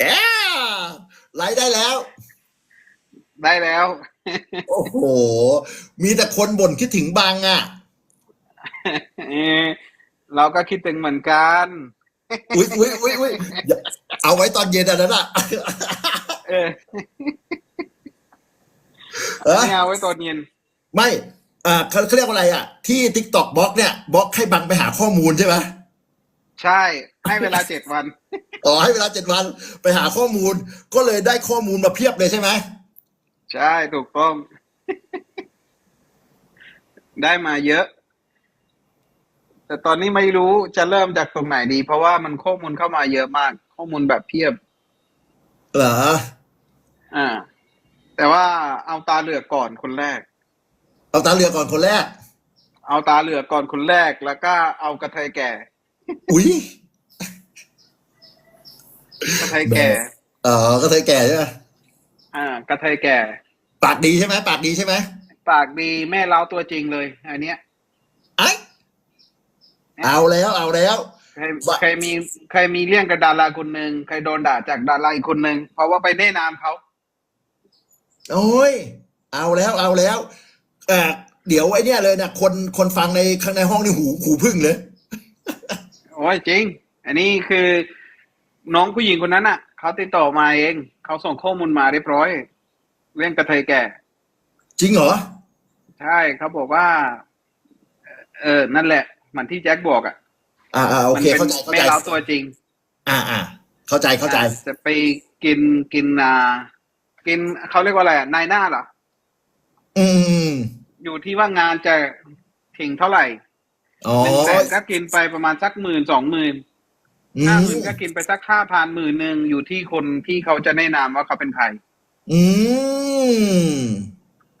แอไลฟ์ได้แล้ว ได้แล้ว โอ้โห มีแต่คนบ่นคิดถึงบางอะเออเราก็คิดถึงเหมือนกัน อุ้ยอุ้ยอุ้ยอุ้ยอย่าเอาไว้ตอนเย็นอันนั้นอะเออเออไม่เอาไว้ตอนเย็น ไม่ อ่าเขาเขาเรียกว่าอะไรอะ ที่ t ิ k t o k บล็อกเนี่ยบล็อกให้บังไปหาข้อมูลใช่ไหม ใช่ ให้เวลาเจ็ดวัน อ๋อให้เวลาเจ็ดวันไปหาข้อมูล ก็เลยได้ข้อมูลมาเพียบเลยใช่ไหมใช่ถูกต้อง ได้มาเยอะ แต่ตอนนี้ไม่รู้จะเริ่มจากตรงไหนดี เพราะว่ามันข้อมูลเข้ามาเยอะมาก ข้อมูลแบบเพียบ เหรออ่า แต่ว่าเอาตาเหลือกก่อนคนแรก เอาตาเรือก่อนคนแรก เอาตาเหลือกก่อนคนแรก แล้วก็เอากระเทยแก่ อุ้ยกระเทยแก่เออก็เธอแก่ใช่ไหมอ่ากระเทยแก่ ปากดีใช่ไหมปากดีใช่ไหมปากดีแม่เล้าตัวจริงเลย อันเนี้ยไอ้เอาแล้วเอาแล้วใครว่าใครมีใครมีเรื่องกับดาราคนหนึ่งใครโดนด่าจากดาราอีกคนหนึ่งเพราะว่าไปแนะนำเขาโอ้ยเอาแล้วเอาแล้วเออเดี๋ยวไอ้เนี่ยเลยนะคนคนฟังในข้างในห้องนี่หูหูพึ่งเลย โอ้ยจริง อันนี้คือน้องผู้หญิงคนนั้นอะเขาติดต่อมาเอง เขาส่งข้อมูลมาเรียบร้อย เรื่องกระเทยแก่ จริงเหรอ ใช่เขาบอกว่า เออ นั่นแหละเหมือนที่แจ็คบอกอะ อ่าอ่าโอมัเคเป็นเข้าใจเข้าแม่ใจเล้าตัวจริง อ่าอ่าเข้าใจเข้าใจอะจะไปกินกินอ่ากินเขาเรียกว่าอะไรอะนายหน้าเหรอ อืม อยู่ที่ว่างานจะถึงเท่าไหร่อ๋อ หนึ่งแสนก็กินไปประมาณสักหมื่นสองหมื่นอืห้ามหมื่นก็กินไปสักห้าพันหมื่นหนึ่งอยู่ที่คนที่เขาจะแนะนำว่าเขาเป็นใคร อืม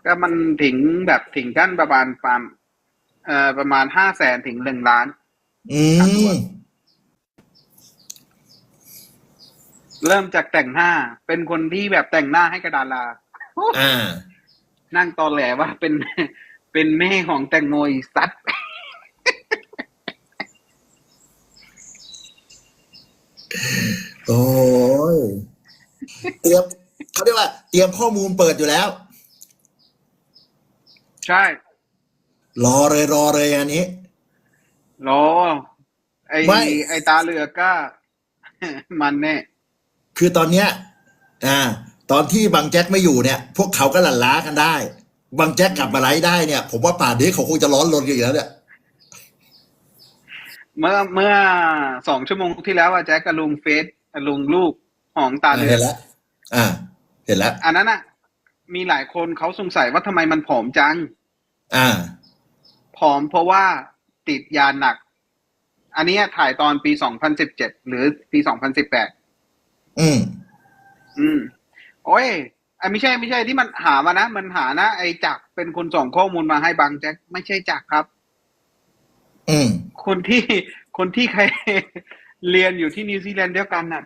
ก็มันถึงแบบถึงกันประมาณประมาณเอ่อประมาณห้าแสนถึงหนึ่งล้าน อืมเริ่มจากแต่งหน้า เป็นคนที่แบบแต่งหน้าให้กระดาราอ่า นั่งตอแหลว่าเป็นเป็นแม่ของแตงโมอีสัตว์ โอ้ยเตรียมเขาเรียกว่า เตรียมข้อมูลเปิดอยู่แล้ว ใช่ รอเลยรอเลยอันนี้ รอ ไอไม่ ไอตาเหลือกก็ มันแน่ คือตอนเนี้ย อ่า ตอนที่บางแจ็คไม่อยู่เนี่ย พวกเขาก็หลั่นล้ากันได้ บางแจ็คกลับมาไลฟ์ได้เนี่ย ผมว่าป่านนี้เขาคงจะร้อนรนกันอยู่แล้วเนี่ย เมื่อเมื่อสองชั่วโมงที่แล้วอะแจ็คกับลุงเฟซลุงลูกของตาเหลืเห็อนกแล้วอ่า เห็นแล้วอันนั้นอะมีหลายคนเขาสงสัยว่าทำไมมันผอมจัง อ่า ผอมเพราะว่าติดยาหนัก อันเนี้ยถ่ายตอนปี2017หรือปี2018อืมอืม โอ้ยไอ้ไม่ใช่ไม่ใช่ที่มันหามานะ มันหานะ ไอ้จักรเป็นคนส่งข้อมูลมาให้บางแจ็คไม่ใช่จักรครับ อืม คนที่คนที่ใครเรียนอยู่ที่นิวซีแลนด์เดียวกันน่ะ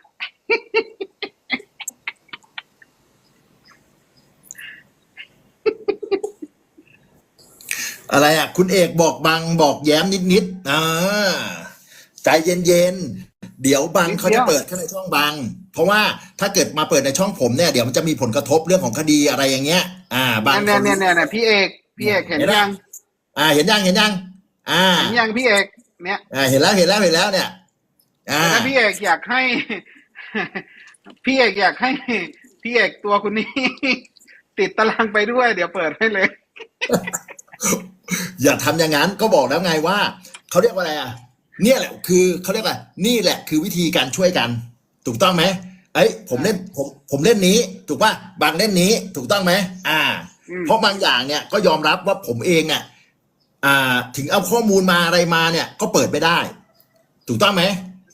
อะไรอะ คุณเอกบอกบังบอกแย้มนิดๆอ่าใจเย็นๆเดี๋ยวบังนิดเดียวเขาจะเปิดแค่ในช่องบัง เพราะว่าถ้าเกิดมาเปิดในช่องผมเนี่ยเดี๋ยวมันจะมีผลกระทบเรื่องของคดีอะไรอย่างเงี้ย อ่าบางเนี่ยคเนี่ยนเนี่ยเนี่ยพี่เอก พี่เอกเห็นเห็นไหมยัง อ่า เห็นยังเห็นยัง อ่าเห็นยังพี่เอก เนี่ยอ่าเห็นแล้วเห็นแล้วเห็นแล้วเนี่ยอ่าถ้าพี่เอกอยากให้ พี่เอกอยากให้ พี่เอกตัวคุณนี้ ติดตารางไปด้วย เดี๋ยวเปิดให้เลย อย่าทำอย่างนั้นก็บอกแล้วไงว่าเขาเรียกว่าอะไรอะ เนี่ยแหละคือเขาเรียกว่านี่แหละคือวิธีการช่วยกัน ถูกต้องไหมเอ้ยผมเล่นผมผมเล่นนี้ ถูกป่ะบางเล่นนี้ถูกต้องไหมอ่าอืมเพราะบางอย่างเนี่ยก็ยอมรับว่าผมเองอะ อ่าถึงเอาข้อมูลมาอะไรมาเนี่ย ก็เปิดไม่ได้ ถูกต้องไหม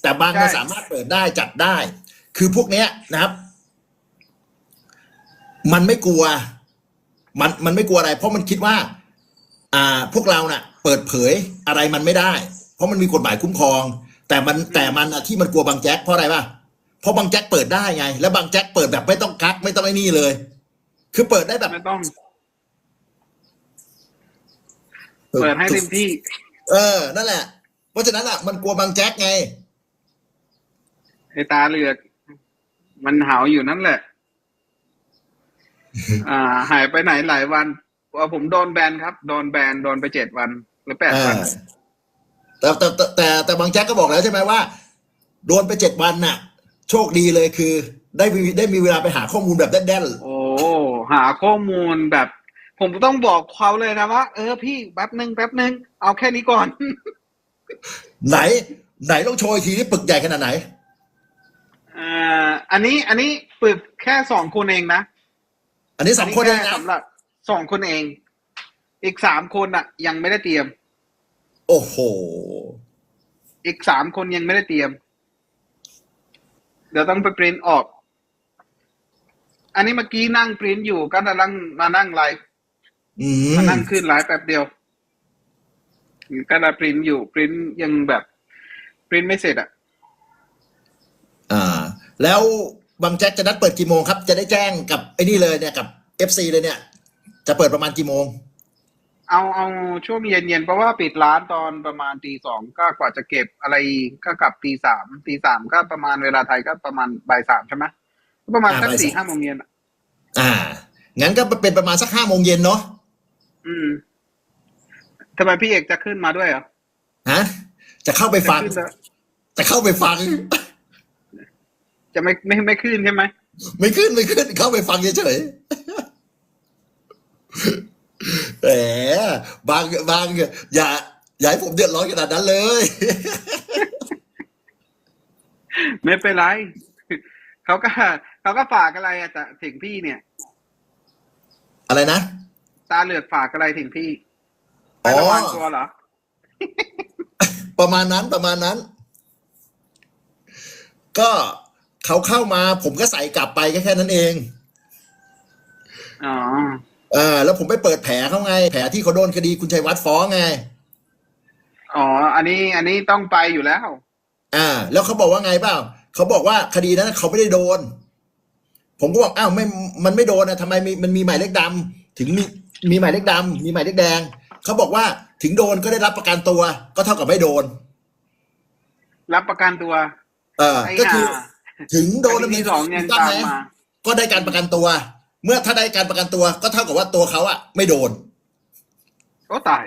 แต่บางก็สามารถเปิดได้จัดได้ คือพวกเนี้ยนะครับ มันไม่กลัว มันมันไม่กลัวอะไร เพราะมันคิดว่า อ่าพวกเราน่ะ เปิดเผยอะไรมันไม่ได้ เพราะมันมีกฎหมายคุ้มครอง แต่มันแต่มันอะที่มันกลัวบางแจ็คเพราะอะไรป่ะเพราะบางแจ็คเปิดได้ไง แล้วบางแจ็คเปิดแบบไม่ต้องกักไม่ต้องไอ้นี่เลย คือเปิดได้แบบไม่ต้อง เปิดให้เต็มที่ เออ นั่นแหละ เพราะฉะนั้นอะ มันกลัวบางแจ็คไงไอ้ตาเหลือก มันหาวอยู่นั่นแหละ อ่า หายไปไหนหลายวันว่าผมโดนแบนครับ โดนแบน โดนไปเจ็ดวัน หรือแปดอ่าวันแต่แต่แต่แต่แต่บางแจ็คก็บอกแล้วใช่ไหมว่า โดนไปเจ็ดวันน่ะ โชคดีเลยคือ ได้มีได้มีเวลาไปหาข้อมูลแบบแน่นโอ้หาข้อมูลแบบ ผมต้องบอกเขาเลยนะว่า เออพี่แป๊บหนึ่งแป๊บหนึ่งเอาแค่นี้ก่อนๆไหน ไหนต้องโชว์อีกทีนี่ปึกใหญ่ขนาดไหนอ่าอันนี้อันนี้ฝึกแค่สองคนเองนะอันนี้สองคนเองแค่นะสำหรับสองคนเอง อีกสามคนอะ ยังไม่ได้เตรียม โอ้โหอีกสามคนยังไม่ได้เตรียม เดี๋ยวต้องไปปริ้นออก อันนี้เมื่อกี้นั่งปริ้นอยู่ก็กำลังมานั่งไลฟ์อื มามนั่งขึ้นไลฟ์แป๊บเดียวก็ลังปริ้นอยู่ปริ้นยังแบบปริ้นไม่เสร็จอะอ่า แล้วบางแจ็คจะนัดเปิดกี่โมงครับ จะได้แจ้งกับไอ้นี่เลยเนี่ยกับเอฟซีเลยเนี่ย จะเปิดประมาณกี่โมง เอาเอาช่วงเย็นๆเพราะว่าปิดร้านตอนประมาณตีสองก็กว่าจะเก็บอะไรก็กลับตีสามตีสามก็ประมาณเวลาไทยก็ประมาณบ่ายสามใช่ไหมก็ประมาณอ่าสักบ่ายสี่สามห้าโมงเย็นอะอ่างั้นก็เป็นประมาณสักห้าโมงเย็นเนาะ อืมทำไมพี่เอกจะขึ้นมาด้วยเหรอฮะ จะเข้าไปฟัง จะขึ้นเหรอจะเข้าไปฟัง จะไม่ไม่ไม่ขึ้นใช่ไหมไม่ขึ้นไม่ขึ้น เข้าไปฟังเฉยๆแหมบางบางอย่าอย่าให้ผมเดือดร้อนขนาดนั้นเลย ไม่เป็นไรเขาก็เขาก็ฝากอะไรอะแต่ถึงพี่เนี่ย อะไรนะ ตาเหลือกฝากอะไรถึงพี่อ๋ไม่อระวังตัวเหรอ ประมาณนั้นประมาณนั้น ก็เขาเข้ามา ผมก็ใส่กลับไปก็แค่นั้นเอง อ๋อ เออ แล้วผมไปเปิดแผลเขาไง แผลที่เขาโดนคดีคุณชัยวัฒน์ฟ้องไง อ๋อ อันนี้อันนี้ต้องไปอยู่แล้ว อ่า แล้วเขาบอกว่าไงเปล่าเขาบอกว่าคดีนั้นเขาไม่ได้โดน ผมก็บอกอ้าวไม่ มันไม่โดนนะทำไมมีมันมีหมายเลขดำถึงมี มีหมายเลขดำมีหมายเลขแดง เขาบอกว่าถึงโดนก็ได้รับประกันตัว ก็เท่ากับไม่โดน รับประกันตัว เออ ไอ้ก็คือห่าถึงโดนคดีที่สองยังถูกต้ตามไหมา ก็ได้การประกันตัว เมื่อถ้าได้การประกันตัว ก็เท่ากับว่าตัวเขาอะไม่โดนโอ้ตาย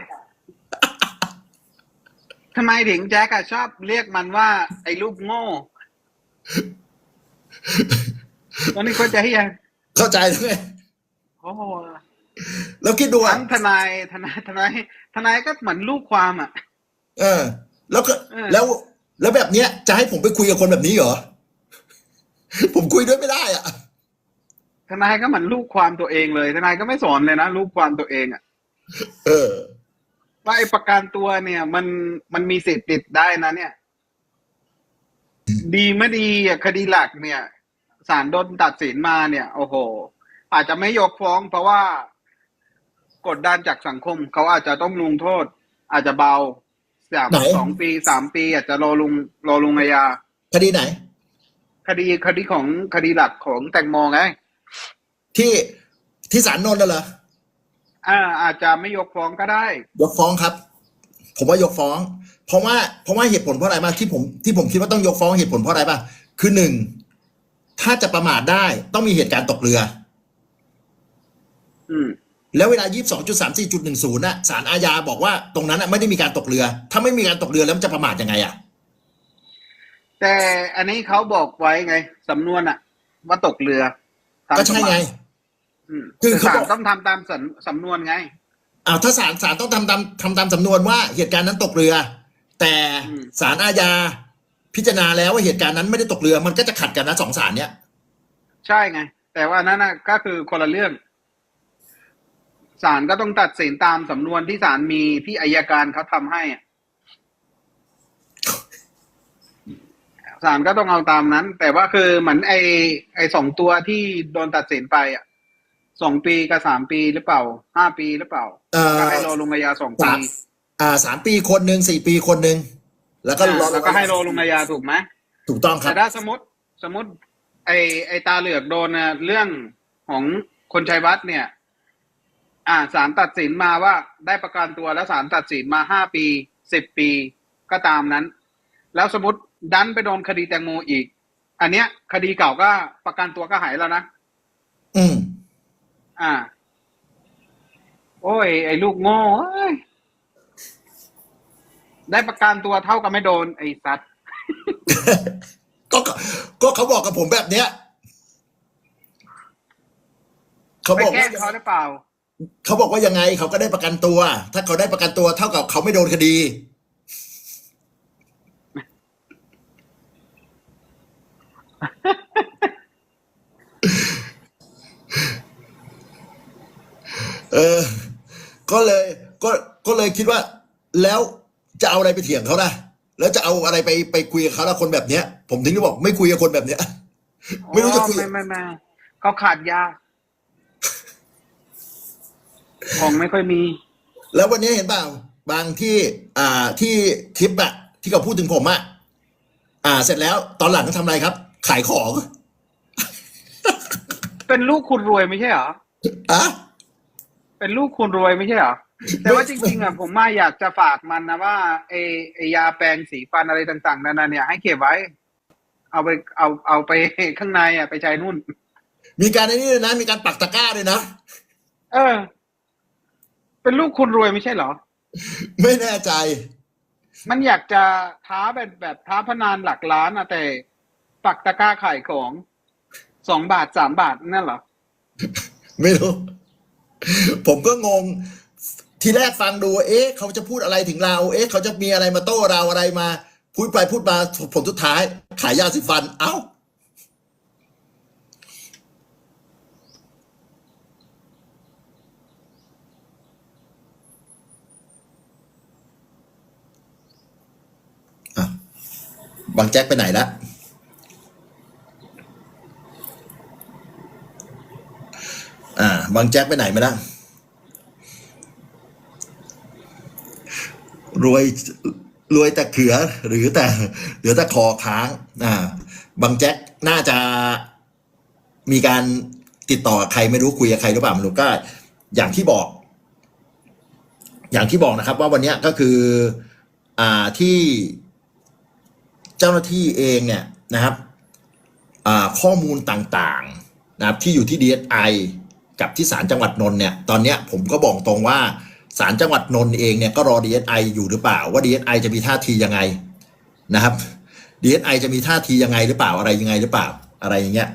ทำไมถึงแจ็คอะชอบเรียกมันว่า ไอ้ลูกโง่ ตอนนี้เข้าใจยังเข้าใจไหมโอ้โห แล้วคิดดูอะทั้งทนายทนายทนายทนายก็เหมือนลูกความอะ เออ แล้วก็เออ แล้วแล้วแบบเนี้ย จะให้ผมไปคุยกับคนแบบนี้เหรอ ผมคุยด้วยไม่ได้อะทนายก็เหมือนลูกความตัวเองเลย ทนายก็ไม่สอนเลยนะลูกความตัวเองอะเออ ว่าไอ้ประกันตัวเนี่ย มันมันมีสิทธิ์ติดได้นะเนี่ย ดีไม่ดีอะคดีหลักเนี่ยศาลโดนตัดสินมาเนี่ย โอ้โห อาจจะไม่ยกฟ้องเพราะว่า กดดันจากสังคม เขาอาจจะต้องลงโทษ อาจจะเบาสามไหนสองปีสามปี อาจจะรอลงรอลงอาญาคดีไหน คดีคดีของคดีหลักของแตงโมไงที่ที่ศาลนนท์น่ะเหรออ่า อาจจะไม่ยกฟ้องก็ได้ ยกฟ้องครับ ผมว่ายกฟ้อง เพราะว่าเพราะว่าเหตุผลเพราะอะไรมากที่ผมที่ผมคิดว่าต้องยกฟ้องเหตุผลเพราะอะไรป่ะคือหนึ่งถ้าจะประมาทได้ต้องมีเหตุการณ์ตกเรือ อืม แล้วเวลา 22.34.10น่ะศาลอาญาบอกว่าตรงนั้นน่ะไม่ได้มีการตกเรือ ถ้าไม่มีการตกเรือแล้วมันจะประมาทยังไงอะ แต่อันนี้เขาบอกไว้ไงสำนวนอะว่าตกเรือตามก็ใช่ไง อืมคือแต่เขาศาบลอก ต้องทำตามสำสำนวนไง อ้าวถ้าศาลศาลต้องทำตามทำตามสำนวนว่าเหตุการณ์นั้นตกเรือ แต่อืม ศาลอาญาพิจารณาแล้วว่าเหตุการณ์นั้นไม่ได้ตกเรือ มันก็จะขัดกันนะสองศาลเนี้ย ใช่ไง แต่ว่านั่นน่ะก็คือคนละเรื่อง ศาลก็ต้องตัดสินตามสำนวนที่ศาลมีที่อายการเขาทำให้อะศาลก็ต้องเอาตามนั้น แต่ว่าคือเหมือนไอไอสองตัวที่โดนตัดสินไปอะสองปีกับสามปีหรือเปล่าห้าปีหรือเปล่าเอ่อ ก็ให้รอลงอาญาสองปี สามอ่าสามปีคนหนึ่งสี่ปีคนหนึ่งแล้วก็รออ่าแล้วก็ให้รอลงอาญาถูกไหมถูกต้องครัแต่บ ถ้าสมมติสมมติ ไอไอตาเหลือกโดนน่ะเรื่องของคนชัยวัฒน์เนี่ย อ่าศาลตัดสินมาว่าได้ประกันตัวแล้วศาลตัดสินมาห้าปีสิบปีก็ตามนั้น แล้วสมมติดันไปโดนคดีแตงโมอีก อันเนี้ย คดีเก่าก็ประกันตัวก็หายแล้วนะอืมอ่า โอ้ย ไอ้ลูกโง่เอ้ยได้ประกันตัวเท่ากับไม่โดน ไอ้สัตว์ก็ก็ก็เขาบอกกับผมแบบเนี้ยเขาไปบอกแกล้ว่างเขาหรือเปล่า เขาบอกว่ายังไงเขาก็ได้ประกันตัว ถ้าเขาได้ประกันตัวเท่ากับเขาไม่โดนคดี เออ ก็เลย ก็ก็เลยคิดว่า แล้วจะเอาอะไรไปเถียงเขาล่ะ แล้วจะเอาอะไรไปไปคุยกับเขาละคนแบบเนี้ย ผมถึงจะบอกไม่คุยกับคนแบบเนี้ย ไม่รู้จะคุย ไม่ไม่ไม่เขาขาดยา ของไม่ค่อยมี แล้ววันนี้เห็นเปล่า บางที่อ่าที่คลิปอะที่เขาพูดถึงผมอะอ่า เสร็จแล้วตอนหลังก็ทำอะไรครับ ขายของเป็นลูกคุณรวยไม่ใช่เหรอ อะเป็นลูกคุณรวยไม่ใช่เหรอ แต่ว่าจริงๆอะผมมาอยากจะฝากมันนะว่าไอไอยาแปรงสีฟันอะไรต่างๆนานาเนี่ยให้เก็บไว้ เอาไปเอาเอาไปข้างในอะไปใช้นู่น มีการไอ้นี่เลยนะ มีการปักตะกร้าเลยนะ เออ เป็นลูกคุณรวยไม่ใช่เหรอ ไม่แน่ใจ มันอยากจะท้าแบบแบบท้าพนันหลักล้านอะแต่ปักตะกร้าขายของสองบาทสามบาทนั่นเหรอ ไม่รู้ ผมก็งง ทีแรกฟังดู เอ๊ะ เขาจะพูดอะไรถึงเรา เอ๊ะ เขาจะมีอะไรมาโต้เราอะไรมา พูดไปพูดมาผลสุดท้าย ขายยาสีฟัน เอ้า บางแจ็คไปไหนละอ่า บางแจ็คไปไหนมาแล้วรวยรวยแต่เขือหรือแต่เหลือแต่คอค้างอ่าบางแจ็คน่าจะมีการติดต่อใครไม่รู้คุยกับใครหรือเปล่าไม่รู้ก็อย่างที่บอก อย่างที่บอกนะครับ ว่าวันนี้ก็คือ อ่าที่ เจ้าหน้าที่เองเนี่ยนะครับข้อมูลต่างๆนะครับที่อยู่ที่ DSI กับที่ศาลจังหวัดนนท์เนี่ยตอนเนี้ยผมก็บอกตรงว่าศาลจังหวัดนนท์เองเนี่ยก็รอ DSI อยู่หรือเปล่าว่า DSI จะมีท่าทียังไงนะครับ DSI จะมีท่าทียังไงหรือเปล่าอะไรยังไงหรือเปล่าอะไรอย่างเงี้ย